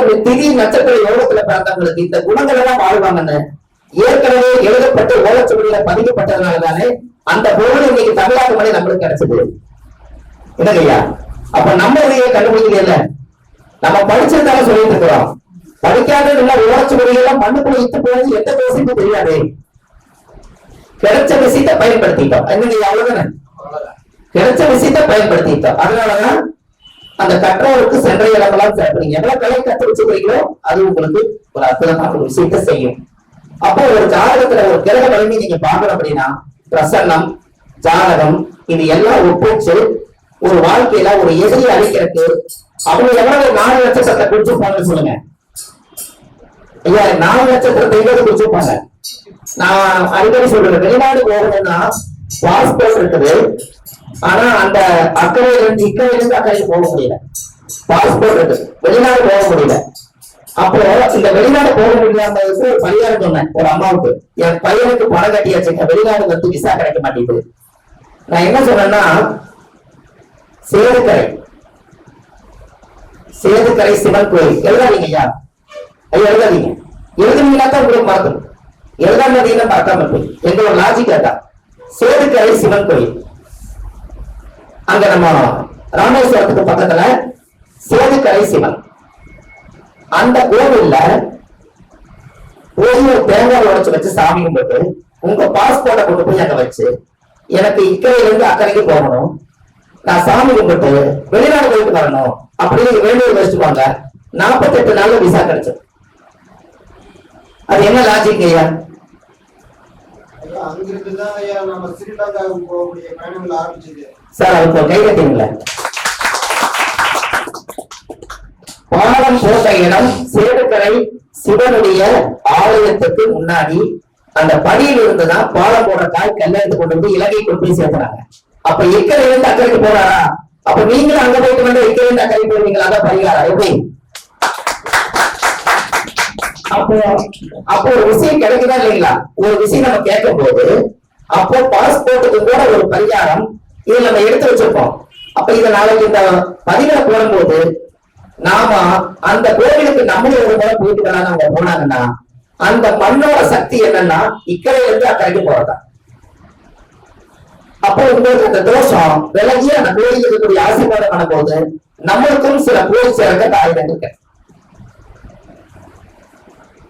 ஒரு திடீர் நட்சத்திர யோகத்துல பிறந்தவங்களுக்கு இந்த குணங்கள் எல்லாம் வாழ்வாங்கன்னு ஏற்கனவே எழுதப்பட்டு ஓலச்சுவடியில பதிக்கப்பட்டதுனாலதானே அந்த பொருள் இன்னைக்கு தமிழ்நாட்டு மொழி நம்மளுக்கு கிடைச்சது இல்லையா அப்ப நம்ம இதையே கண்டுபிடிக்கல நம்ம படிச்சிருந்தாலும் சொல்லிட்டு இருக்கிறோம். படிக்காதது இல்ல ஓலச்சுவடியெல்லாம் மண்ணுக்குள்ள இட்டு போனது எந்த தோசைக்கும் தெரியாது. கிடைச்ச விஷயத்தை பயன்படுத்திட்டோம். என்னங்க அவ்வளவுதானே? கிடைச்ச விஷயத்தை பயன்படுத்திட்டோம். அதனாலதான் அந்த கற்றோருக்கு சென்ற இடமெல்லாம் சேர்ப்பு நீங்க எவ்வளவு கலை கற்று வச்சுக்கிறீங்களோ அது உங்களுக்கு ஒரு அற்புதமான ஒரு விஷயத்தை செய்யும். அப்போ ஒரு ஜாதகத்துல ஒரு கிரக வலிமை நீங்க பார்க்கணும் அப்படின்னா பிரசன்னம் ஜாதகம் இது எல்லாம் ஒப்பிச்சு ஒரு வாழ்க்கையில ஒரு எதிரி அழிக்கிறதுக்கு அவங்க எவ்வளவு நாலு லட்சத்தை குடிச்சிருப்பாங்கன்னு சொல்லுங்க. ஐயா நாலு லட்சத்திரத்தை எவ்வளவு குடிச்சிருப்பாங்க? நான் அடிக்கடி சொல்றேன் வெளிநாடு போகணும்னா பாஸ்போர்ட் இருக்குது ஆனா அந்த அக்கறையில இருந்து இக்கரையில இருந்து அக்கறைக்கு போக முடியல. பாஸ்போர்ட் இருக்கு வெளிநாடு போக முடியல. அப்போ இந்த வெளிநாடு போக முடியாததுக்கு ஒரு பரிகாரம் சொன்னேன் ஒரு அம்மாவுக்கு. என் பையனுக்கு பணம் கட்டியாச்சு வெளிநாடு வந்து விசா கிடைக்க மாட்டேங்குது. நான் என்ன சொன்னேன்னா சேதுக்கரை. சேதுக்கரை சிவன் கோயில். எழுதாதீங்க ஐயா. ஐயா எழுதாதீங்க. எழுதுனீங்கன்னா தான் உங்களுக்கு மறக்கணும் எழுதாமதீங்கன்னா மறக்காம போய் எங்களோட ஒரு லாஜிக் அதான் சேதுக்கரை சிவன் கோயில். அங்க நம்ம ராமேஸ்வரத்துக்கு பக்கத்துல சேதுக்கரை சிவன். அந்த கோவில்ல போய் ஒரு தேங்காய் உடைச்சு வச்சு சாமி கும்பிட்டு உங்க பாஸ்போர்ட்டை கொண்டு போய் அங்க வச்சு எனக்கு இக்கரையில இருந்து அக்கறைக்கு போகணும். நான் சாமி கும்பிட்டு வெளிநாடு போயிட்டு வரணும். அப்படின்னு வேண்டிய வச்சுப்பாங்க நாற்பத்தெட்டு நாள்ல விசா கிடைச்சது. அது என்ன லாஜிக் ஐயா ஐயா, அங்கிருந்து தான் ஐயா நம்ம ஸ்ரீலங்காவுக்கு போகக்கூடிய பயணங்கள் ஆரம்பிச்சது சார் அதுக்கு ஒரு கை பாலம் போட்ட இடம் சேதுக்கரை சிவனுடைய ஆலயத்துக்கு முன்னாடி அந்த படியில் இருந்துதான் பாலம் போடுற தாய் கல்யாணத்தை கொண்டு வந்து இலங்கை கொண்டு போய் சேர்த்துறாங்க அப்ப இக்கரை இருந்து அக்கறைக்கு போறாரா அப்ப நீங்களும் அங்க போயிட்டு வந்து இக்கரை இருந்து அக்கறைக்கு போவீங்களா அதான் பரிகாரம். எப்படி? அப்போ அப்போ ஒரு விஷயம் கிடைக்குதா இல்லைங்களா? ஒரு விஷயம் நம்ம கேட்கும் போது அப்போ பாஸ்போர்ட்டுக்கு கூட ஒரு பரிகாரம் இதை நம்ம எடுத்து வச்சிருப்போம். அப்ப இத நாளைக்கு இந்த பதிவுல போடும்போது நாம அந்த கோவிலுக்கு நம்மளே ஒரு முறை போயிட்டு வராங்க அவங்க போனாங்கன்னா அந்த மண்ணோட சக்தி என்னன்னா இக்கரையில இருந்து அக்கறைக்கு போறதா அப்போ உங்களுக்கு அந்த தோஷம் விலகி அந்த கோயிலுக்கு இருக்கக்கூடிய ஆசீர்வாதம் பண்ணும்போது நம்மளுக்கும் சில கோயில் சேர்க்க தாய் இருக்கு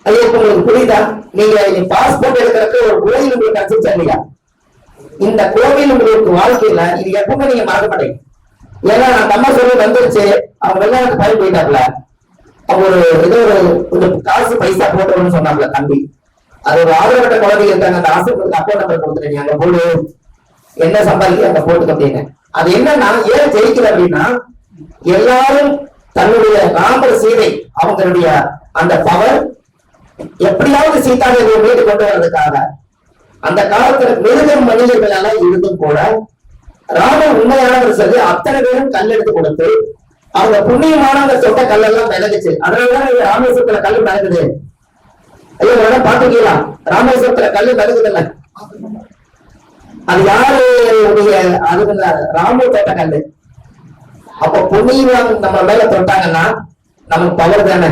ஐயா இப்ப உங்களுக்கு புரியுதா? நீங்க பாஸ்போர்ட் எடுக்கிறதுக்கு ஒரு கோயில் உங்களுக்கு கிடைச்சிச்சா இல்லையா இந்த கோவில் உங்களுக்கு வாழ்க்கையில இது எப்பவுமே நீங்க மறக்க மாட்டீங்க. ஏன்னா நம்ம அம்மா சொல்லி வந்துருச்சு. அவங்க வெளிநாட்டு பயிர் போயிட்டாப்ல அவங்க ஒரு ஏதோ ஒரு கொஞ்சம் காசு பைசா போட்டோம்னு சொன்னாப்ல தம்பி. அது ஒரு ஆதரவற்ற குழந்தை இருக்காங்க. அந்த ஆசிரியருக்கு அக்கௌண்ட் நம்பர் கொடுத்துருங்க அங்க போடு. என்ன சம்பாதிக்க அங்க போட்டுக்க அப்படின்னு. அது என்னன்னா ஏன் ஜெயிக்கல அப்படின்னா எல்லாரும் தன்னுடைய ராமர் சீதை அவங்களுடைய அந்த பவர் எப்படியாவது சீதாதேவியை மீட்டு கொண்டு வர்றதுக்காக. அந்த காலத்துல மிருகம் மனிதர்களால இருந்தும் கூட ராமன் உண்மையானவர் சொல்லி அத்தனை பேரும் கல் எடுத்து கொடுத்து அவங்க புண்ணியமான அந்த சொந்த கல்லெல்லாம் மிதகுச்சு அதனாலதான் ராமேஸ்வரத்துல கல் மிதகுது ஐயோ வேணா பாத்துக்கலாம் ராமேஸ்வரத்துல கல் மிதகுதுல்ல அது யாருடைய அது ராமு தொட்ட கல்லு. அப்ப புண்ணியம் நம்ம மேல தொட்டாங்கன்னா நமக்கு பவர் தானே?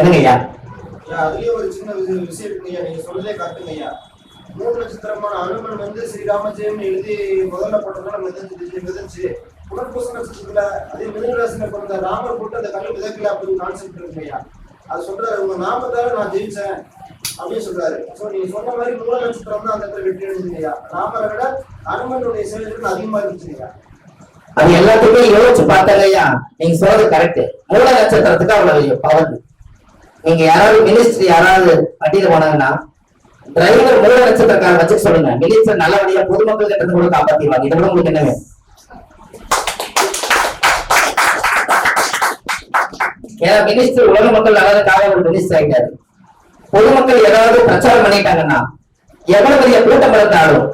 என்னங்க ஐயா? அதுலயே ஒரு சின்ன விஷயம் இருக்குங்க ஐயா நீங்க சொல்றதே கரெக்டுங்க ஐயா. மூணு நட்சத்திரமான அனுமன் வந்து ஸ்ரீராமஜெயம் எழுதி முதல்ல போட்டதுனால மிதந்துச்சு மிதந்துச்சு புனர்பூச நட்சத்திரத்துல அதே மிதனராசில பிறந்த ராமர் போட்டு அந்த கல்லு மிதக்கல அப்படின்னு கான்செப்ட் இருக்கு ஐயா. அது சொல்றாரு உங்க நாமத்தால நான் ஜெயிச்சேன் அப்படின்னு சொல்றாரு. சோ நீங்க சொன்ன மாதிரி மூல நட்சத்திரம் தான் அந்த இடத்துல வெற்றி அடைஞ்சுங்க ஐயா. ராமரை விட அனுமனுடைய செயல்கள் அதிகமா இருந்துச்சுங்க அது எல்லாத்துக்குமே யோசிச்சு பார்த்தாங்க ஐயா. நீங்க சொல்றது கரெக்ட் மூல நட்சத்திரத்துக்கு அவ்வளவு பவர் நீங்க யாராவது மினிஸ்டர் யாராவது வண்டியில போனாங்கன்னா டிரைவர் மூணு நட்சத்திரக்கார வச்சு சொல்லுங்க. மினிஸ்டர் நல்லபடியா பொதுமக்கள் கிட்ட கூட காப்பாத்திடுவாங்க. இதை விட உங்களுக்கு என்ன வேணும்? ஏன்னா மினிஸ்டர் உலக மக்கள் நல்லதுக்காக ஒரு மினிஸ்டர் ஆகிட்டாரு பொதுமக்கள் ஏதாவது பிரச்சாரம் பண்ணிட்டாங்கன்னா எவ்வளவு பெரிய கூட்டம் இருந்தாலும்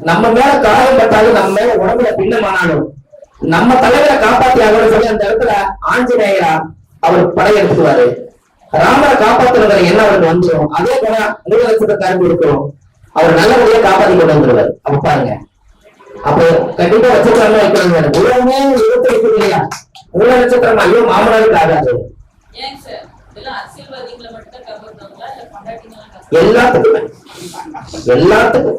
நம்ம மேல காயம் பட்டாலும் நம்ம மேல உடம்புல பின்னமானாலும் நம்ம தலைவரை காப்பாத்தி ஆகணும்னு சொல்லி அந்த இடத்துல ஆஞ்சநேயரா அவர் படையெடுத்துவாரு ராமரை காப்பாத்துறதுல என்ன அவருக்கு வந்துடும் அதே போல மூல நட்சத்திரக்காரங்க இருக்கிறோம். அவர் நல்லபடியா காப்பாத்தி கொண்டு வந்துருவாரு. அப்ப பாருங்க. அப்போ கண்டிப்பா வச்சிருக்காங்க வைக்கிறாங்க உலகமே இருபத்தி இருக்குது இல்லையா? மூல நட்சத்திரம் ஐயோ மாமனாருக்கு ஆகாது? எல்லாத்துக்குமே. எல்லாத்துக்கும்.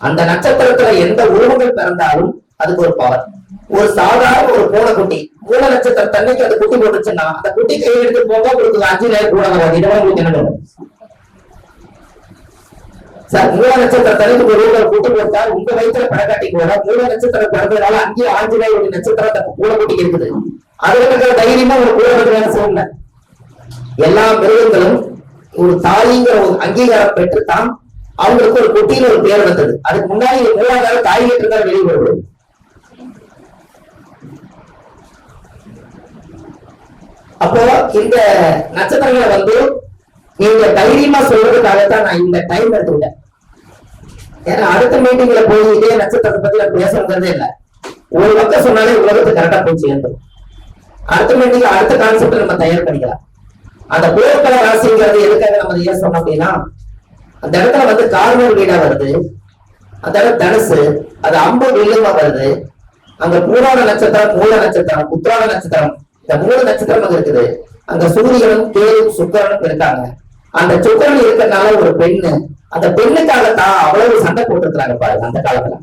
அந்த நட்சத்திரத்துல எந்த உருவங்கள் பிறந்தாலும் அதுக்கு ஒரு பவர் ஒரு சாதாரண ஒரு பூனைக்குட்டி மூல நட்சத்திர தண்ணிக்கு அந்த குட்டி போட்டுச்சுன்னா அந்த குட்டி கையை எடுத்து போக உங்களுக்கு அஞ்சு நேரம் கூட வராது. இதை உங்களுக்கு என்ன சார் மூல நட்சத்திர தனிக்கு ஒரு ஊரில் குட்டி போட்டால் உங்க வயிற்றுல படக்காட்டி கூட மூல நட்சத்திரம் பிறந்ததுனால அங்கேயே ஆஞ்சநேயருடைய நட்சத்திரம் அந்த பூனைக்குட்டிக்கு இருக்குது. அதுல இருக்கிற தைரியமா ஒரு கூட வேலை செய்யல எல்லா மிருகங்களும் ஒரு தாயிங்கிற ஒரு அங்கீகாரம் பெற்றுத்தான் அவங்களுக்கு ஒரு குட்டின்னு ஒரு பேர் வந்தது. அதுக்கு முன்னாடி ஒரு மூலாதார தாய் இருந்தால் வெளியே வருவது அப்போ இந்த நட்சத்திரங்களை வந்து நீங்க தைரியமா சொல்றதுக்காகத்தான் நான் இந்த டைம் எடுத்துக்கிட்டேன். ஏன்னா அடுத்த மீட்டிங்ல போய் இதே நட்சத்திரத்தை பத்தி நான் பேசுறதே இல்லை. ஒரு பக்கம் சொன்னாலே உலகத்துக்கு கரெக்டா போய் சேர்ந்துடும் அடுத்த மீட்டிங்ல அடுத்த கான்செப்ட் நம்ம தயார் பண்ணிக்கலாம். அந்த போர்க்கள ராசிங்கிறது எதுக்காக நம்ம ஏன் சொன்னோம் அப்படின்னா அந்த இடத்துல வந்து கார்னர் வீடா வருது. அந்த இடம் தனுசு அது அம்பு வில்லுமா வருது. அங்க பூராட நட்சத்திரம் மூல நட்சத்திரம் உத்திராட நட்சத்திரம் இந்த மூணு நட்சத்திரம் அங்க இருக்குது. அந்த சூரியனும் கேதும் சுக்கரனும் இருக்காங்க. அந்த சுக்கரன் இருக்கிறதுனால ஒரு பெண்ணு. அந்த பெண்ணுக்காக தான் அவ்வளவு சண்டை போட்டுருக்காங்க பாருங்க அந்த காலத்துல.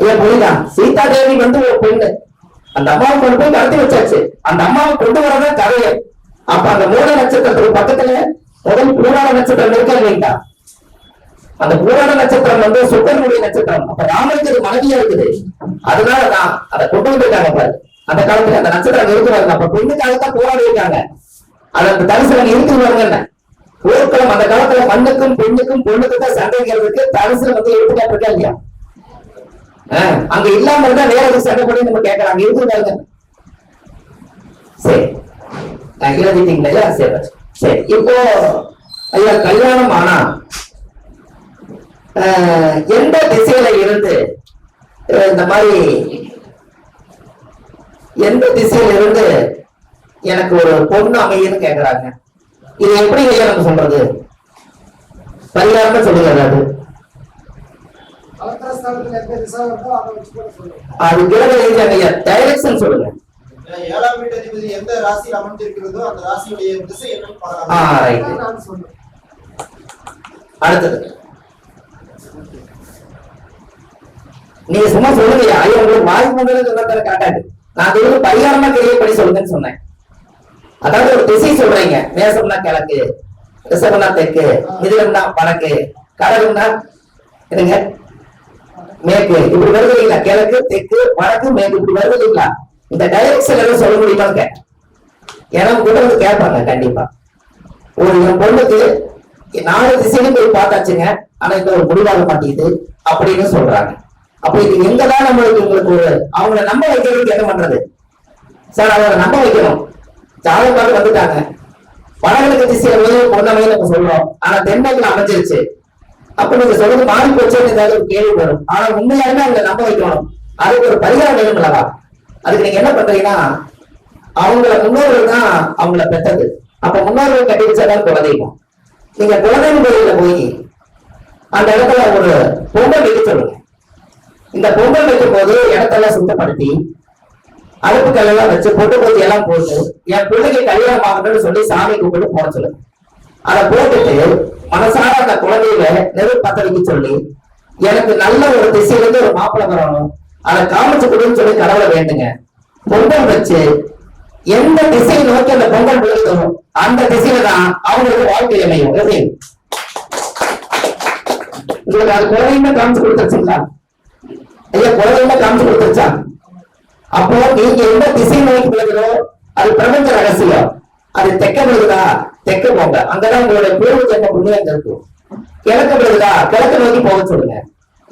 இல்ல புரியுதா? சீதா தேவி வந்து ஒரு பெண்ணு. அந்த அம்மாவை கொண்டு போய் கடத்தி வச்சாச்சு. அந்த அம்மாவை கொண்டு வரதான் கதையை. அப்ப அந்த மூல நட்சத்திரத்துக்கு பக்கத்துல முதல் பூராண நட்சத்திரம் இருக்கா இல்லைங்களா? அந்த பூராண நட்சத்திரம் வந்து சுக்கரனுடைய நட்சத்திரம். அப்ப ராமனுக்கு அது மனைவியா இருக்குது. அதனாலதான் அதை கொண்டு வந்திருக்காங்க பாரு அந்த காலத்துல அந்த நட்சத்திரம் இருக்கிறாங்க அப்ப பெண்ணுக்காகத்தான் போராடி இருக்காங்க. அது அந்த தரிசனம் இருக்கிறாங்க போர்க்களம் அந்த காலத்துல மண்ணுக்கும் பெண்ணுக்கும் பொண்ணுக்கும் தான் சண்டைங்கிறதுக்கு தரிசனம் வந்து எடுத்துக்காட்டு இல்லையா? ஆஹ், அங்க இல்லாம இருந்தா வேற எதுவும் சண்டை பண்ணி நம்ம கேட்கறாங்க இருக்கிறாங்க சரி. ஆஹ், எழுதிட்டீங்களா சரி சரி. இப்போ ஐயா கல்யாணம் ஆனா ஆஹ், எந்த திசையில இருந்து இந்த மாதிரி எந்த திசையில இருந்து எனக்கு ஒரு பொண்ணு அமையுன்னு கேக்குறாங்க. இது எப்படி நம்ம சொல்றது? பரிகாரமா சொல்லுங்க அது. அதை கிரக ரீதியாக டைரக்ஷன் சொல்லுங்க. ஏழாம் வீட்டு அதிபதி எந்த ராசியில் அமர்ந்திருக்கிறதோ அந்த ராசியுடைய திசை என்னன்னு அடுத்தது. நீங்க சும்மா சொல்லுங்க ஐயா உங்களுக்கு வாய் முதல்ல காட்டாது. நான் அது வந்து பரிகாரமா கிரியேட் பண்ணி சொல்லுங்கன்னு சொன்னேன். அதாவது ஒரு திசை சொல்றீங்க. மேசம்னா கிழக்கு ரிசவம்னா தெற்கு மிதிலம்னா வடக்கு கடகம்னா என்னங்க? மேற்கு. இப்படி வருது இல்லைங்களா கிழக்கு தெற்கு வடக்கு மேற்கு. இப்படி வருது இல்லைங்களா இந்த டைரக்ஷன் எல்லாம் சொல்ல முடியுமா கேட்டேன் ஏன்னா கூட வந்து கேட்பாங்க கண்டிப்பா. ஒரு என் பொண்ணுக்கு நாலு திசையிலும் போய் பார்த்தாச்சுங்க. ஆனா இந்த ஒரு முடிவாக மாட்டேங்குது அப்படின்னு சொல்றாங்க. அப்ப இது எங்கதான் நம்மளுக்கு உங்களுக்கு ஒரு அவங்கள நம்ப வைக்கிறதுக்கு என்ன பண்றது? சார் அவங்கள நம்ப வைக்கணும். ஜாதக பார்த்து வந்துட்டாங்க. வடகிழக்கு திசையில போது பொண்ணமையை நம்ம சொல்றோம். ஆனா தென்மேற்குல அமைஞ்சிருச்சு. அப்ப நீங்க சொல்றது மாறி போச்சுன்னு ஏதாவது ஒரு கேள்வி வரும். ஆனா உண்மையாலுமே அவங்களை நம்ப வைக்கணும். அதுக்கு ஒரு பரிகாரம் வேணும் அல்லவா? அதுக்கு நீங்க என்ன பண்றீங்கன்னா அவங்கள முன்னோர்கள் தான் அவங்கள பெற்றது. அப்ப முன்னோர்கள் கட்டி வச்சாதான் குலதெய்வம். நீங்க குலதெய்வம் கோயில போய் அந்த இடத்துல ஒரு பொங்கல் எடுத்து சொல்லுங்க இந்த பொங்கல் வைக்கும் போது இடத்தெல்லாம் சுத்தப்படுத்தி அழுப்புக்கள் எல்லாம் வச்சு பொட்டு பொத்தி எல்லாம் போட்டு என் பிள்ளைக்கு கல்யாணம் ஆகணும்னு சொல்லி சாமி கும்பிட்டு போட சொல்லு. அதை போட்டுட்டு மனசார அந்த குழந்தையில நெருப்பு பத்த வைக்க சொல்லி எனக்கு நல்ல ஒரு திசையிலிருந்து ஒரு மாப்பிள்ளை வரணும். அதை காமிச்சு கொடுன்னு சொல்லி கடவுளை வேண்டுங்க. பொங்கல் வச்சு எந்த திசையை நோக்கி அந்த பொங்கல் விழுதோ அந்த திசையில தான் அவங்களுக்கு வாழ்க்கை அமையும். உங்களுக்கு அது குழந்தையுமே காமிச்சு கொடுத்துருச்சுங்களா? ஐயா குழந்தைங்க காமிச்சு கொடுத்துருச்சா? அப்போ நீங்க எந்த திசை நோக்கி விழுகிறோ அது பிரபஞ்ச ரகசியம். அது தெக்க விழுகுதா? தெக்க போங்க. அங்கதான் உங்களுடைய பூர்வ ஜென்ம புண்ணியம் இருக்கும் கிழக்கு விழுகுதா? கிழக்கு நோக்கி போக சொல்லுங்க.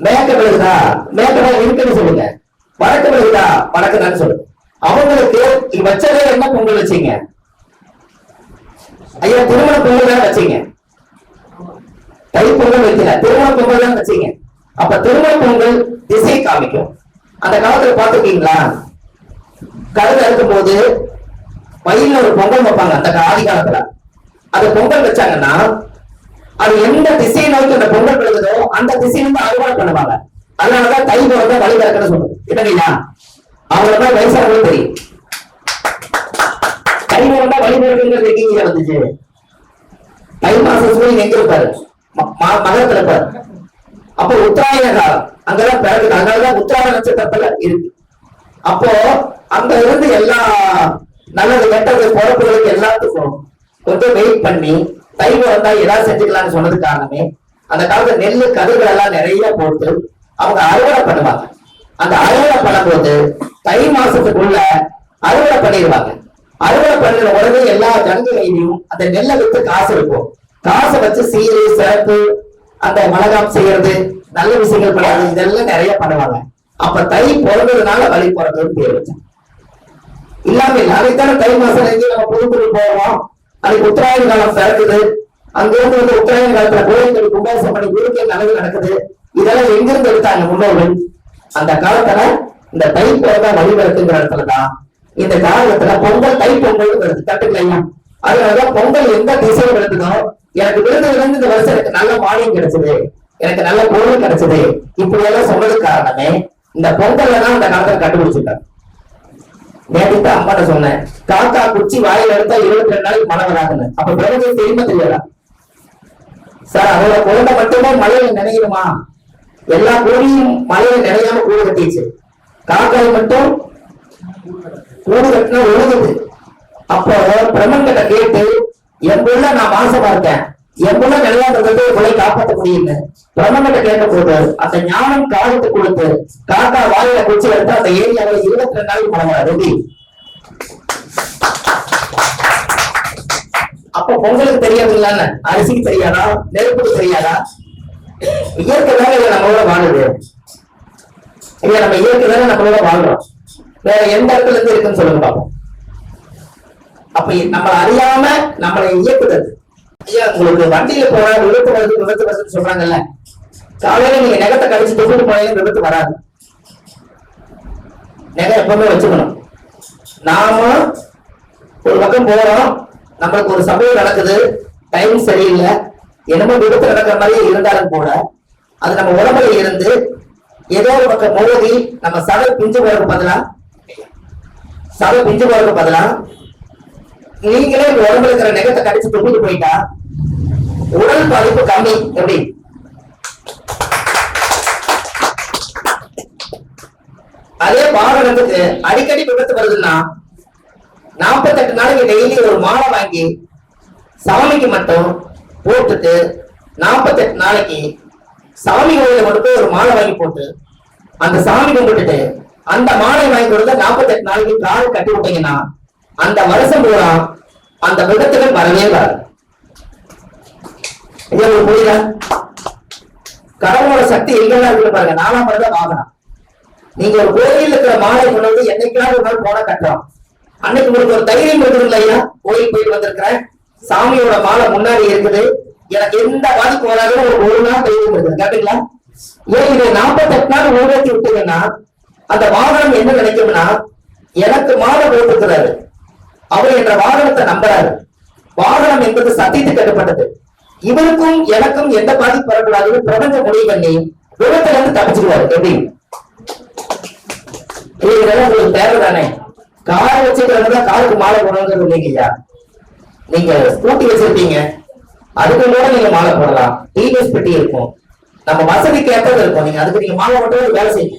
மேற்க விழுகுதா? மேற்க இருக்குன்னு சொல்லுங்க. வடக்கு விழுகுதா? வடக்குதான் சொல்லுங்க. அவங்களுக்கு வச்சதே என்ன பொங்கல் வச்சீங்க? ஐயா திருமண பொங்கல் தான் வச்சீங்க. தை பொங்கல் வைக்கல. திருமண பொங்கல் தான் வச்சீங்க. அப்ப திருமண பொங்கல் திசை காமிக்கும். அந்த காலத்துல பாத்துருக்கீங்களா கழுத இருக்கும் போது வயல்ல ஒரு பொங்கல் வைப்பாங்க அந்த ஆதி காலத்துல. அது பொங்கல் வச்சாங்கன்னா அது எந்த திசையை நோக்கி அந்த பொங்கல் விழுகுதோ அந்த திசையிலிருந்து அறுவடை பண்ணுவாங்க. அதனாலதான் தை பிறந்த வழி பிறக்கன்னு சொல்றது இல்லைங்களா அவங்கள மாதிரி வயசானவங்களும் தெரியும். தை வழி வழிபடுங்கிறது எங்க வந்துச்சு? தை மாசம் சூரியன் எங்க இருப்பாரு? ம- மகரத்துல இருப்பாரு. அப்போ உத்தராயண காலம். அங்கதான் பிறகு அதனாலதான் உத்தராயண நட்சத்திரத்துல இருக்கு. அப்போ அங்க இருந்து எல்லா நல்லது கெட்டது பொறுப்புகளுக்கு எல்லாத்துக்கும் கொஞ்சம் வெயிட் பண்ணி தை வந்தா ஏதாவது செஞ்சுக்கலாம்னு சொன்னது காரணமே அந்த காலத்துல நெல் கதிர்கள் எல்லாம் நிறைய போட்டு அவங்க அறுவடை பண்ணுவாங்க. அந்த அறுவடை பண்ணும்போது தை மாசத்துக்குள்ள அறுவடை பண்ணிடுவாங்க. அறுவடை பண்ணுற உடனே எல்லா ஜனங்களையும் அந்த நெல்லை வித்து காசு இருக்கும். காசை வச்சு சீரு சிறப்பு அந்த மலகாம் செய்யறது நல்ல விஷயங்கள் பண்ணாது இதெல்லாம் நிறைய பண்ணுவாங்க. அப்ப தை பிறந்ததுனால வழி பிறந்ததுன்னு பேர் வச்சேன் இல்லாம இல்லை அதைத்தானே தை மாசம் எங்க நம்ம புதுக்குடி போவோம் அன்னைக்கு உத்தராயண காலம் பிறக்குது. அங்கிருந்து வந்து உத்தராயண காலத்துல கோயில்கள் கும்பாசம் பண்ணி குருக்கள் நல்லது நடக்குது. இதெல்லாம் எங்கிருந்து எடுத்தாங்க முன்னோர்கள்? அந்த காலத்துல இந்த தை பிறந்தா வழிபடுத்துங்கிற இடத்துலதான். இந்த காலத்துல பொங்கல் தை பொங்கல் வருது தட்டுக்கலையா அதனாலதான் பொங்கல் எந்த திசையில் எடுத்துக்கணும் எனக்கு விழுந்ததுல இந்த வருஷம் எனக்கு நல்ல மானியம் கிடைச்சது. எனக்கு நல்ல பொருள் கிடைச்சது. இப்படி எல்லாம் சொன்னதுக்கு காரணமே இந்த பொங்கல்ல தான் இந்த காலத்துல கண்டுபிடிச்சிட்டேன் நேற்று அம்மாட்ட சொன்னேன் காக்கா குச்சி வாயில எடுத்தா இருபத்தி ரெண்டு நாளைக்கு மழை வராதுன்னு. அப்ப பிறகு தெரியுமா தெரியாதா சார் அதோட குழந்தை மட்டுமே மழையில நினைக்கணுமா எல்லா கோழியும் மழையில நினையாம கூடு கட்டிச்சு காக்காய் மட்டும் கூடு கட்டினா ஒழுகுது. அப்போ பிரம்மன் கிட்ட கேட்டு என் பிள்ளை நான் மாசமா இருக்கேன் என் புள்ள விளையாடுறது உங்களை காப்பாற்ற முடியும்னு பிரம்மன் கேட்ட போது அந்த ஞானம் காலத்து கொடுத்து காக்கா வாயில குச்சி எடுத்து அந்த ஏரியாவில் இருபத்தி ரெண்டு நாளைக்கு மழை அப்ப பொங்கலுக்கு தெரியாதுங்களான்னு அரிசிக்கு தெரியாதா நெருப்புக்கு தெரியாதா? இயற்கை தானே இதை நம்மளோட வாழுது ஐயா நம்ம இயற்கை தானே நம்மளோட வாழ்றோம். வேற எந்த இடத்துல இருந்து இருக்குன்னு சொல்லுங்க பாப்போம். அப்ப நம்ம அறியாம நம்மளை இயக்குறது. ஐயா உங்களுக்கு வண்டியில போற விபத்து வருது விபத்து வருதுன்னு சொல்றாங்கல்ல. காலையில நீங்க நகத்தை கழிச்சு தொகுத்து போனாலும் விபத்து வராது. நகை எப்பவுமே வச்சுக்கணும். நாம ஒரு பக்கம் போறோம் நம்மளுக்கு ஒரு சம்பவம் நடக்குது டைம் சரியில்லை என்னமோ விபத்து நடக்கிற மாதிரியே இருந்தாலும் கூட அது நம்ம உடம்புல இருந்து ஏதோ ஒரு பக்கம் மோதி நம்ம சதை பிஞ்சு போறதுக்கு பதிலா சதை பிஞ்சு போறதுக்கு பதிலா நீங்களே உங்க உடம்புல இருக்கிற நெகத்தை கடிச்சு துப்பிட்டு போயிட்டா உடல் பாதிப்பு கம்மி. எப்படி? அதே வாகனத்துக்கு அடிக்கடி விபத்து வருதுன்னா நாற்பத்தெட்டு நாளைக்கு டெய்லி ஒரு மாலை வாங்கி சாமிக்கு மட்டும் போட்டுட்டு நாற்பத்தெட்டு நாளைக்கு சாமி கோயில கொண்டு போய் ஒரு மாலை வாங்கி போட்டு அந்த சாமி கும்பிட்டுட்டு அந்த மாலை வாங்கி கொடுத்த நாற்பத்தெட்டு நாளைக்கு கால் கட்டி விட்டீங்கன்னா அந்த வருஷம் பூரா அந்த விபத்துகள் வரவே வராது. புரியல கடவுளோட சக்தி எங்கெல்லாம் இருக்கு பாருங்க. நானா தான் வாகனம் நீங்க ஒரு கோயில் இருக்கிற மாலை கொண்டு வந்து என்னைக்காவது ஒரு நாள் போன கட்டுறோம் அன்னைக்கு உங்களுக்கு ஒரு தைரியம் இருக்குது ஐயா. கோயில் போயிட்டு வந்திருக்கிறேன். சாமியோட மாலை முன்னாடி இருக்குது. எனக்கு எந்த பாதிப்பு வராதுன்னு ஒரு ஒரு நாள் தைரியம் இருக்குது கேட்டீங்களா? ஏன் இதை நாற்பத்தெட்டு நாள் ஊழத்தி விட்டீங்கன்னா அந்த வாகனம் என்ன நினைக்கும்னா எனக்கு மாலை போட்டுக்கிறாரு. அவர் என்ற வாகனத்தை நம்புறாரு. வாகனம் என்பது சத்தியத்துக்கு கட்டுப்பட்டது. இவருக்கும் எனக்கும் எந்த பாதிப்பு வரக்கூடாது. பிரபஞ்ச முடிவு பண்ணி விபத்துல இருந்து தப்பிச்சுக்குவாரு எப்படி? இதெல்லாம் உங்களுக்கு தேவை தானே கார் வச்சுக்கிறவங்க காருக்கு மாலை போடணுங்கிறது இல்லைங்க ஐயா நீங்க ஸ்கூட்டி வச்சிருப்பீங்க. அதுக்கு கூட நீங்க மாலை போடலாம். டிவிஎஸ் பெட்டி இருக்கும். நம்ம வசதிக்கு ஏற்றது இருக்கும். நீங்க அதுக்கு நீங்க மாலை மட்டும் ஒரு வேலை செய்யுங்க.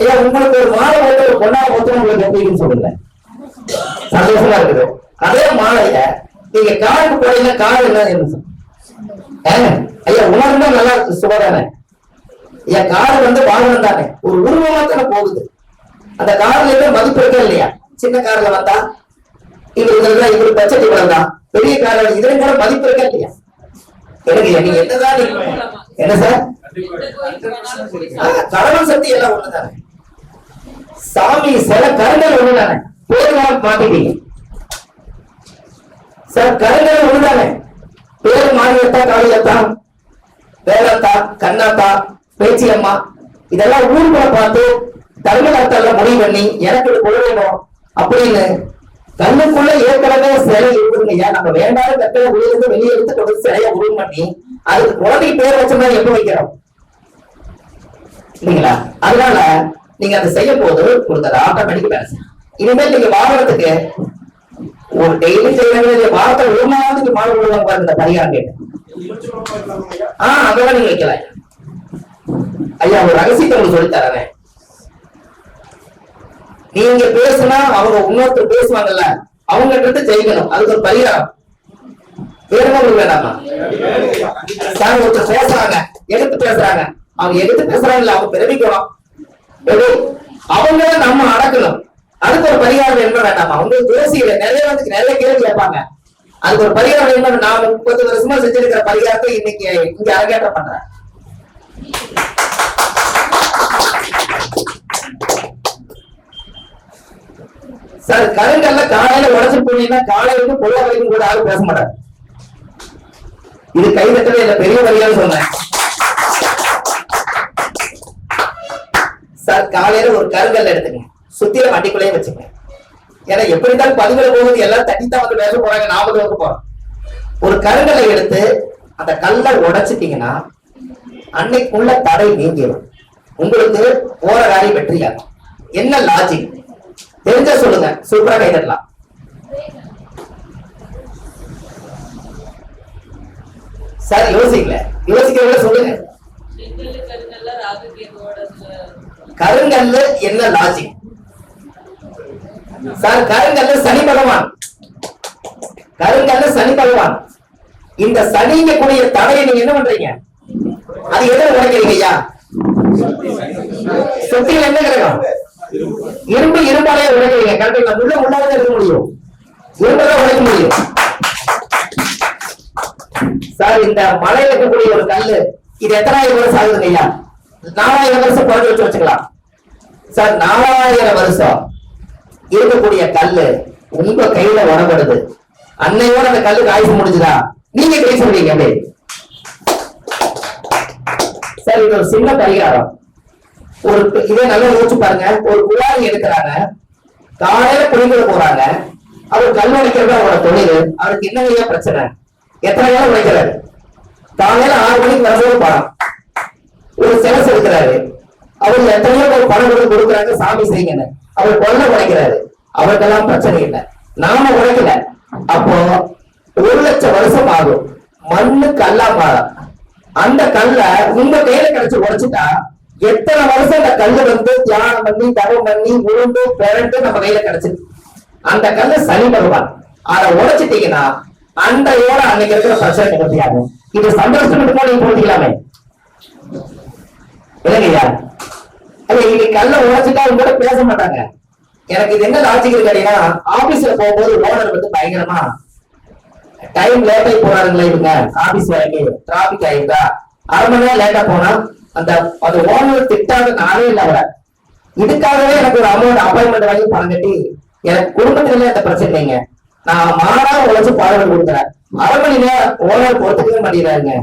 ஐயா உங்களுக்கு ஒரு மாலை போட்டு ஒரு பொண்ணா போட்டு உங்களுக்கு எப்படின்னு சொல்லுங்க. சந்தோஷமா இருக்குது. அதே மாலைய நீங்க காலுக்கு போறீங்க கால் என்ன ஏங்க, ஐயா உணர்ந்தா நல்லா இருக்கு சுபதானே ஐயா கால் வந்து வாகனம் தானே. ஒரு உருவமா தானே போகுது. அந்த கார்ல என்ன மதிப்பு இருக்கா இல்லையா? சின்ன கார்ல வந்தா இது இதெல்லாம் இவரு பட்ஜெட் இவ்வளவு தான். பெரிய கார்ல இதுல கூட மதிப்பு இருக்கா இல்லையா? எனக்கு நீங்க என்னதான் என்ன சார்? கடவுள் சக்தி எல்லாம் ஒண்ணுதானே. சாமி சில கருங்கள் ஒண்ணுதானே. பேர் மாட்டிட்டீங்க சார் கருங்கள் ஒண்ணுதானே பேர் மாநிலத்தா காளியத்தா வேலத்தா கண்ணாத்தா பேச்சியம்மா இதெல்லாம் ஊருக்குள்ள பார்த்து தர்மகர்த்தால முடிவு பண்ணி எனக்கு இது கொள்ளணும் அப்படின்னு கண்ணுக்குள்ள ஏற்கனவே சிலை இருக்குதுங்க ஐயா. நம்ம வேண்டாத கட்டளை உள்ளிருந்து வெளியே எடுத்து கொண்டு சிலையை உருவம் பண்ணி அதுக்கு குழந்தைக்கு பேர் வச்சோம்னா எப்ப வைக்கிறோம்? இல்லைங்களா? அதனால நீங்க அதை செய்யும் போது கொடுத்தது ஆட்டோமேட்டிக் வேலை செய்யும். இனிமேல் நீங்க வாங்குறதுக்கு ஒரு டெய்லி செய்ய வேண்டிய வாரத்தை ஒரு மாதத்துக்கு மாடு விடுவாங்க பாருங்க இந்த பரிகாரம் கேட்டு. ஆஹ் அதெல்லாம் நீங்க வைக்கலாம். ஐயா ஒரு ரகசியத்தை உங்களுக்கு சொல்லி தரேன். நீங்க பேசுனா அவங்க இன்னொருத்தர் பேசுவாங்கல்ல அவங்க கிட்ட ஜெயிக்கணும் அதுக்கு ஒரு பரிகாரம். வேணுமா உங்களுக்கு வேண்டாமா? சார் ஒருத்தர் பேசுறாங்க எடுத்து பேசுறாங்க. அவங்க எடுத்து பேசுறாங்கல்ல அவங்க பிறவிக்கணும் அவங்கள நம்ம அடக்கணும். அதுக்கு ஒரு பரிகாரம் என்ன வேண்டாமா? உங்களுக்கு பேசியில நிறைய வந்து நிறைய கேள்வி கேட்பாங்க. அதுக்கு ஒரு பரிகாரம் என்ன நான் முப்பது வருஷமா செஞ்சிருக்கிற பரிகாரத்தை இன்னைக்கு இங்க அரங்கேற்றம் பண்றேன். சார் கருங்கல்ல காலையில உடச்சு போனீங்கன்னா காலையில இருந்து பொழுது வரைக்கும் கூட யாரும் பேச மாட்டாங்க. இது கைதட்டவே இல்ல. பெரிய வழியாக சொன்னேன். சார் காலையில ஒரு கருங்கல் எடுத்துக்கங்க. சுத்தில வண்டிக்குள்ளேயே வச்சுங்க ஏன்னா எப்படி இருந்தாலும் பதிவுல போகுது எல்லாரும் தட்டித்தான் வந்து பேச போறாங்க நாம வந்து போறோம். ஒரு கருங்கல்லை எடுத்து அந்த கல்லை உடைச்சிட்டீங்கன்னா அன்னைக்குள்ள தடை நீங்கிடும் உங்களுக்கு போற காரியம் வெற்றியாகும். என்ன லாஜிக் தெரிஞ்சா சொல்லுங்க. சூப்பரா கைதட்டலாம். சார் யோசிக்கல. யோசிக்கிறவங்க சொல்லுங்க. கருங்கல்லு என்ன லாஜிக் சார் கருங்கல்ல சனி பகவான். கருங்கல்ல சனி பகவான். இந்த சனிங்க கூடிய தடையை நீங்க என்ன பண்றீங்க? அது எதை உடைக்கிறீங்க ஐயா? சுத்தியில் என்ன கிரகம்? இரும்பு இரும்பாலே உடைக்கிறீங்க. கரெக்டுங்களா உள்ள உள்ளாதான் இருக்க முடியும். இரும்பதான் உடைக்க முடியும். சார் இந்த மலையில இருக்கக்கூடிய ஒரு கல்லு இது எத்தனாயிரம் வருஷம் ஆகுதுங்க ஐயா? நாலாயிரம் வருஷம் குறைஞ்சு வச்சு வச்சுக்கலாம். சார் நாலாயிரம் வருஷம். இருக்கக்கூடிய கல்லு உங்க கையில உடம்படுது. அன்னையோட அந்த கல்லுக்கு ஆயுசு முடிஞ்சுதா? நீங்க கை சொல்றீங்க அப்படியே சார் இது ஒரு சின்ன பரிகாரம். ஒரு இதே நல்லா யோசிச்சு பாருங்க. ஒரு குழாய் எடுக்கிறாங்க. காலையில குளிக்கிற போறாங்க. அவர் கல் உடைக்கிறது அவரோட தொழில் அவருக்கு என்ன ஐயா பிரச்சனை? எத்தனை நேரம் உடைக்கிறாரு? காலையில ஆறு மணிக்கு வரும்போது பணம். ஒரு செலவு எடுக்கிறாரு அவர் எத்தனையோ ஒரு பணம் கொடுத்து கொடுக்குறாங்க சாமி செய்யுங்கன்னு. அவர் கொல்ல உழைக்கிறாரு. அவருக்கெல்லாம் பிரச்சனை இல்லை. நாம உழைக்கல. அப்போ ஒரு லட்சம் வருஷம் ஆகும். மண்ணு கல்லா மாறும். அந்த கல்ல உங்க கையில கிடைச்சு உடைச்சிட்டா எத்தனை வருஷம் அந்த கல்லு வந்து தியானம் பண்ணி தவம் பண்ணி உருண்டு பிறண்டு நம்ம கையில கிடைச்சிருக்கு அந்த கல்லு சனி பகவான். அதை உடைச்சிட்டீங்கன்னா அண்டையோட அன்னைக்கு இருக்கிற பிரச்சனை நிகழ்த்தியாகும் இது சந்தோஷத்துக்கு நீங்க போட்டிக்கலாமே. இல்லைங்கய்யா ஐயா? இன்னைக்கு கல்ல உழைச்சிட்டாலும் கூட பேச மாட்டாங்க. எனக்கு இது என்ன லாஜிக்கல் கிடையா ஆபீஸ்ல போகும்போது ஓனர் வந்து பயங்கரமா டைம் லேட் ஆகி போறாருங்களா இவங்க. ஆபீஸ் வேலைக்கு டிராபிக் ஆயிருந்தா அரை மணி நேரம் லேட்டா போனா அந்த அது ஓனர் திட்டாத நானே இல்லை அவரை. இதுக்காகவே எனக்கு ஒரு அமௌண்ட் அப்பாயின்மெண்ட் வாங்கி பணம் கட்டி எனக்கு குடும்பத்துல எந்த பிரச்சனை இல்லைங்க. நான் மாறா உழைச்சு பாடம் கொடுக்குறேன். அரை மணி நேரம் ஓனர் பொறுத்துக்கவே மாட்டேங்கிறாருங்க.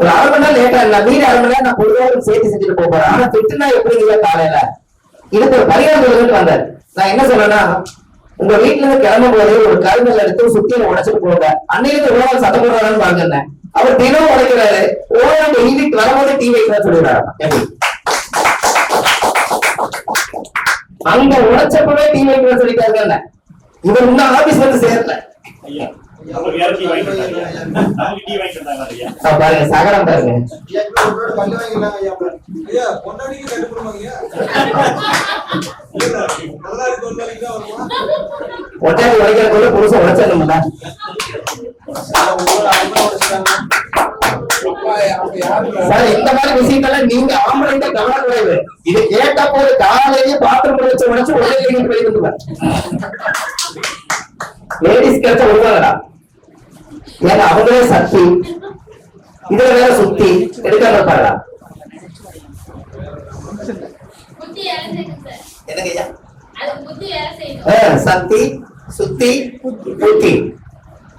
ஒரு அரை மணி நேரம் லேட்டா இல்ல மீறி அரை மணி நேரம் நான் பொழுதும் சேர்த்து செஞ்சுட்டு போக போறேன். ஆனா திட்டுனா எப்படிங்க காலையில? இதுக்கு ஒரு பரிகாரம் சொல்லுன்னு வந்தார். நான் என்ன சொல்றேன்னா உங்க வீட்டுல இருந்து கிளம்பும் போது ஒரு கருங்கல் எடுத்து சுத்தியில உடைச்சிட்டு போங்க. அன்னையில ஓனர் சத்தம் போடுறாருன்னு பாருங்க அவர் தினம் உடைக்கிறாரு. ஓனர் வீட்டுக்கு வரும்போது டீ வைக்கிறா சொல்லிடுறாரு. அங்க உடைச்சப்பவே டீ வைக்கிற சொல்லிட்டாருங்க இவர் இன்னும் ஆபீஸ் வந்து சேரல. ஐயா. பாருங்க. சகடம் பாருங்க ஒட்டாடி உடைக்கிறதுக்குள்ள புருஷன் உடைச்சிடணும்ல. சார் இந்த மாதிரி விஷயங்கள்லாம் நீங்க ஆம்பளைங்க கவனம் குறைவு. இது கேட்ட போது காலையிலேயே பாத்ரூம் வச்சு உடைச்சு உடனே போயிருந்துங்க லேடிஸ் கிடைச்ச விடுவாங்கடா ஏன்னா அவங்களே சக்தி. இதுல வேற சுத்தி எடுக்காம ஆ, சக்தி சுத்தி புத்தி.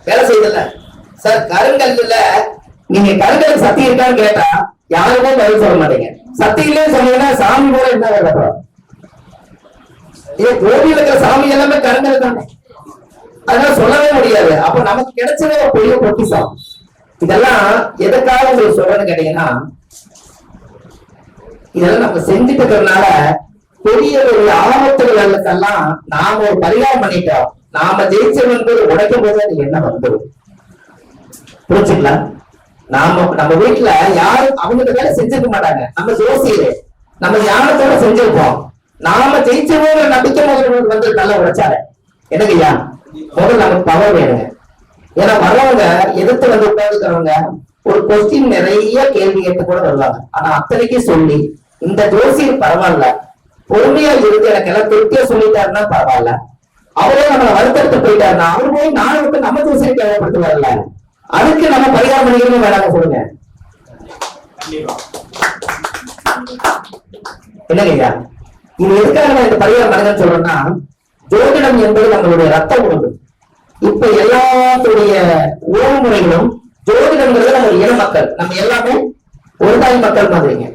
வேலை செய்யுதுல்ல. சார் கருங்கல்லுல நீங்க கருங்கல் சக்தி இருக்கான்னு கேட்டா யாருமே பதில் சொல்ல மாட்டீங்க. சக்தி இல்லைன்னு சொன்னீங்கன்னா சாமி கூட என்ன வேலை இது கோவில இருக்கிற சாமி எல்லாமே கருங்கல் தானே. அதனால சொல்லவே முடியாது. அப்ப நமக்கு கிடைச்சதே ஒரு பெரிய பொக்கிஷம். இதெல்லாம் எதுக்காக உங்களுக்கு சொல்றேன்னு கேட்டீங்கன்னா இதெல்லாம் நம்ம செஞ்சுட்டு இருக்கிறதுனால பெரிய ஒரு ஆபத்துகளுக்கெல்லாம் நாம ஒரு பரிகாரம் பண்ணிட்டோம். நாம ஜெயிச்சவன் போது உடைக்கும் போது அது என்ன வந்துடும் புரிஞ்சுங்களா? நாம நம்ம வீட்டுல யாரும் அவங்க வேலை செஞ்சிருக்க மாட்டாங்க. நம்ம ஜோசியரு நம்ம ஞானத்தோட செஞ்சிருப்போம். நாம ஜெயிச்சவங்க நம்பிக்கை முதல்ல வந்து நல்லா உழைச்சாரு. என்னங்க ஐயா? முதல்ல நமக்கு பவர் வேணுங்க ஏன்னா வர்றவங்க எதிர்த்து வந்து உட்காந்துக்கிறவங்க ஒரு கொஸ்டின் நிறைய கேள்வி கேட்டு கூட வருவாங்க. ஆனா அத்தனைக்கு சொல்லி இந்த ஜோசியர் பரவாயில்ல. பொறுமையா இருந்து எனக்கு எல்லாம் திருப்தியா சொல்லிட்டாருன்னா பரவாயில்ல. அவரே நம்மளை வருத்தெடுத்து போயிட்டாருன்னா அவர் போய் நாளை விட்டு நம்ம ஜோசியர் வரல அதுக்கு நம்ம பரிகாரம் பண்ணிக்கணும் வேணாங்க சொல்லுங்க. என்னங்க ஐயா இது எதுக்காக நான் இந்த பரிகாரம் பண்ணுங்கன்னு சொல்றேன்னா ஜோதிடம் என்பது நம்மளுடைய ரத்த உணவு இப்ப எல்லாத்துடைய உணவு முறைகளும் ஜோதிடங்கிறது நம்ம இன மக்கள். நம்ம எல்லாமே ஒரு தாய் மக்கள் மாதிரிங்க.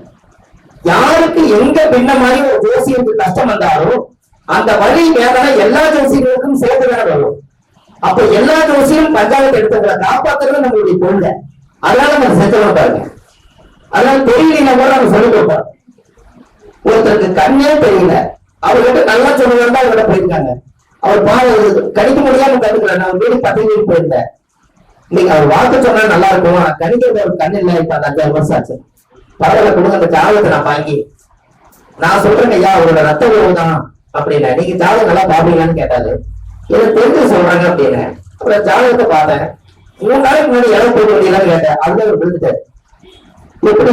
யாருக்கு எங்க பின்ன மாதிரி ஒரு ஜோசியருக்கு கஷ்டம் வந்தாலும் அந்த வழி வேதனை எல்லா ஜோசியர்களுக்கும் சேர்த்துதானே வரும். அப்ப எல்லா ஜோசியும் பஞ்சாயத்து எடுத்தவங்களை காப்பாத்துறது நம்மளுடைய கொள்கை அதனால நம்ம செஞ்சோம் பாருங்க. அதனால தெரியலன்னா கூட நம்ம சொல்லி கொடுப்போம். ஒருத்தருக்கு கண்ணே தெரியல. அவர்கிட்ட நல்லா சொல்லுவாங்க அவர்கிட்ட போயிருக்காங்க. அவர் பாரு கணிக்க முடியாம கண்டுக்கல நான் வீடு பத்து போயிருந்தேன். நீங்க அவர் வாக்கு சொன்னா நல்லா இருக்கும். ஆனா கணிக்கிறது அவர் கண்ணு இல்லை. இப்ப அந்த அஞ்சாறு வருஷம் ஆச்சு. பரவாயில்ல கொடுங்க. அந்த ஜாதகத்தை நான் வாங்கி நான் சொல்றேன் ஐயா அவரோட ரத்த உறவு தான் அப்படின்னா. நீங்க ஜாதகம் நல்லா பாப்பீங்களான்னு கேட்டாரு. எனக்கு தெரிஞ்சு சொல்றாங்க அப்படின்னு. அப்புறம் ஜாதகத்தை பார்த்தேன். மூணு நாளைக்கு முன்னாடி இடம் போக வேண்டியதான்னு கேட்டேன். அதுல அவர் விழுந்துட்டார். எப்படி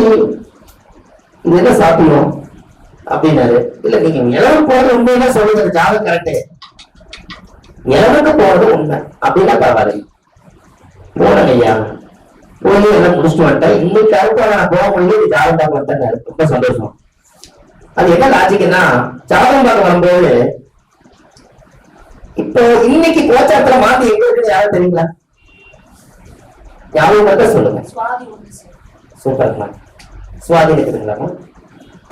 இது என்ன சாப்பிடும் அப்படின்னாரு. இல்ல நீங்க இளவு போறது உண்மையா சொல்லுங்க ஜாதகம் கரெக்ட் இளவுக்கு போறது உண்மை. அப்படின்னா பரவாயில்ல. போனேன் ஐயா. போய் எல்லாம் முடிச்சுட்டு வந்துட்டேன். இன்னைக்கு அடுத்த நான் போக முடியும் ஜாதகம் வந்துட்டேன் ரொம்ப சந்தோஷம். அது என்ன லாஜிக்னா ஜாதகம் பார்க்க வரும்போது இப்போ இன்னைக்கு கோச்சாரத்துல மாத்தி எங்க இருக்குன்னு யாரும் தெரியுங்களா? யாரும் மட்டும் சொல்லுங்க. சூப்பர்மா சுவாதி இருக்குதுங்களாமா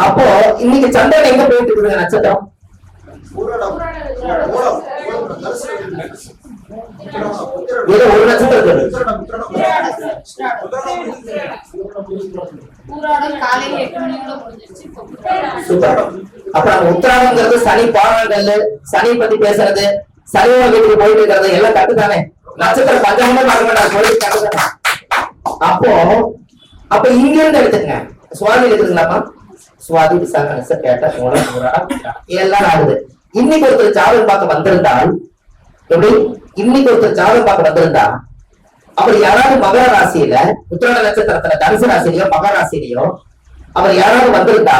அப்போ இன்னைக்கு சந்திரன் எங்க போயிட்டு இருக்குதுங்க நட்சத்திரம். ஏதோ ஒரு நட்சத்திரம் அப்ப நம்ம உத்தராகங்கிறது சனி பாடங்கள் சனி பத்தி பேசுறது சனியோட வீட்டுக்கு போயிட்டு இருக்கிறது எல்லாம் கட்டுதானே? நட்சத்திரம் பஞ்சாங்கமே பார்க்க மாட்டாங்க சொல்லி அப்போ அப்ப இங்க இருந்து எடுத்துங்க சுவாதி இருக்குதுங்களாமா சுவாதி விசாக கேட்ட மூலம் எல்லாம் ஆகுது. இன்னைக்கு ஒருத்தர் ஜாதகம் பார்க்க வந்திருந்தால் எப்படி? இன்னைக்கு ஒருத்தர் ஜாதகம் பார்க்க வந்திருந்தா அவர் யாராவது மகர ராசியில உத்திராட நட்சத்திரத்துல தனுசு ராசியிலயோ மகர ராசியிலயோ அவர் யாராவது வந்திருந்தா